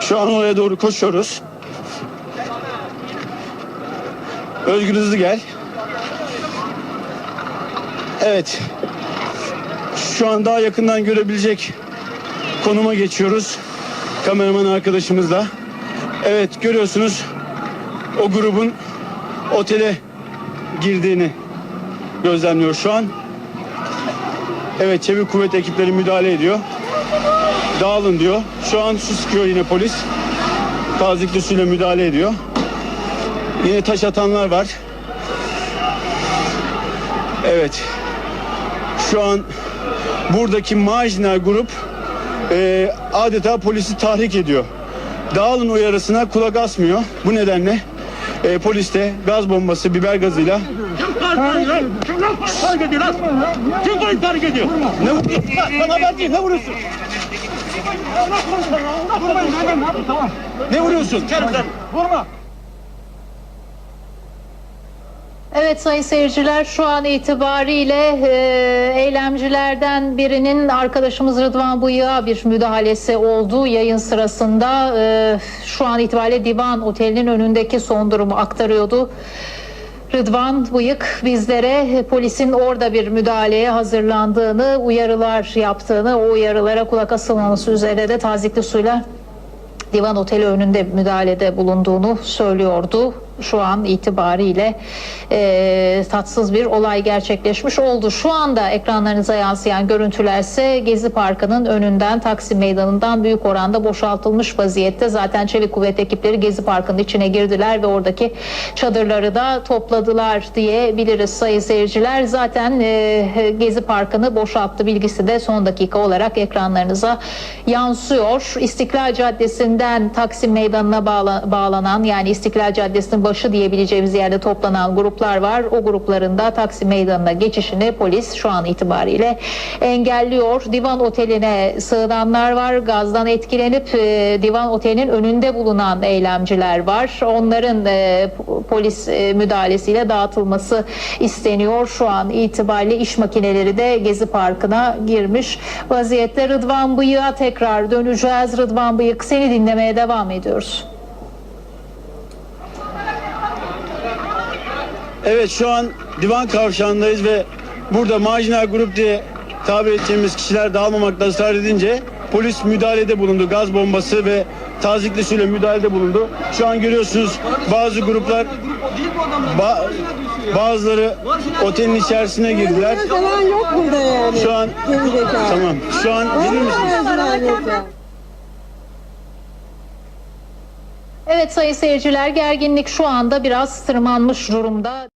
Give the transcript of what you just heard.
Şu an oraya doğru koşuyoruz. Özgür hızlı gel. Evet. Şu an daha yakından görebilecek konuma geçiyoruz. Kameraman arkadaşımızla. Evet görüyorsunuz o grubun otele girdiğini gözlemliyor şu an. Evet çevik kuvvet ekipleri müdahale ediyor. Dağılın diyor. Şu an su sıkıyor yine polis. Tazikli suyla müdahale ediyor. Yine taş atanlar var. Evet. Şu an buradaki marjinal grup e, adeta polisi tahrik ediyor. Dağılın uyarısına kulak asmıyor. Bu nedenle e, polis de gaz bombası, biber gazıyla Kim polis fark ediyor? ne Sana ben değil, ne vuruyorsun? Vurmayın ne yapayım tamam. Ne vuruyorsun? Vurma. Evet sayın seyirciler şu an itibariyle e, eylemcilerden birinin arkadaşımız Rıdvan Bıyık'a bir müdahalesi oldu yayın sırasında. E, şu an itibariyle Divan Oteli'nin önündeki son durumu aktarıyordu. Rıdvan Bıyık bizlere polisin orada bir müdahaleye hazırlandığını, uyarılar yaptığını, o uyarılara kulak asılmaması üzerine de tazikli suyla Divan Oteli önünde müdahalede bulunduğunu söylüyordu. Şu an itibariyle e, tatsız bir olay gerçekleşmiş oldu. Şu anda ekranlarınıza yansıyan görüntülerse Gezi Parkı'nın önünden Taksim Meydanı'ndan büyük oranda boşaltılmış vaziyette. Zaten Çevik Kuvvet ekipleri Gezi Parkı'nın içine girdiler ve oradaki çadırları da topladılar diyebiliriz sayın seyirciler. Zaten e, Gezi Parkı'nı boşalttı bilgisi de son dakika olarak ekranlarınıza yansıyor. İstiklal Caddesi'nden Taksim Meydanı'na bağla- bağlanan yani İstiklal Caddesi'nin başı diyebileceğimiz yerde toplanan gruplar var. O grupların da Taksim Meydanı'na geçişini polis şu an itibariyle engelliyor. Divan Oteli'ne sığınanlar var. Gazdan etkilenip e, Divan Oteli'nin önünde bulunan eylemciler var. Onların e, polis e, müdahalesiyle dağıtılması isteniyor. Şu an itibariyle iş makineleri de Gezi Parkı'na girmiş vaziyette. Rıdvan Bıyık'a tekrar döneceğiz. Rıdvan Bıyık seni dinlemeye devam ediyoruz. Evet şu an divan kavşağındayız ve burada marjinal grup diye tabir edeceğimiz kişiler dağılmamakta ısrar edince polis müdahalede bulundu. Gaz bombası ve tazikli suyla müdahalede bulundu. Şu an görüyorsunuz bazı gruplar ba- bazıları otelin içerisine girdiler. yok burada yani. Şu an tamam. Şu an gelir misiniz? Evet sayın seyirciler gerginlik şu anda biraz tırmanmış durumda.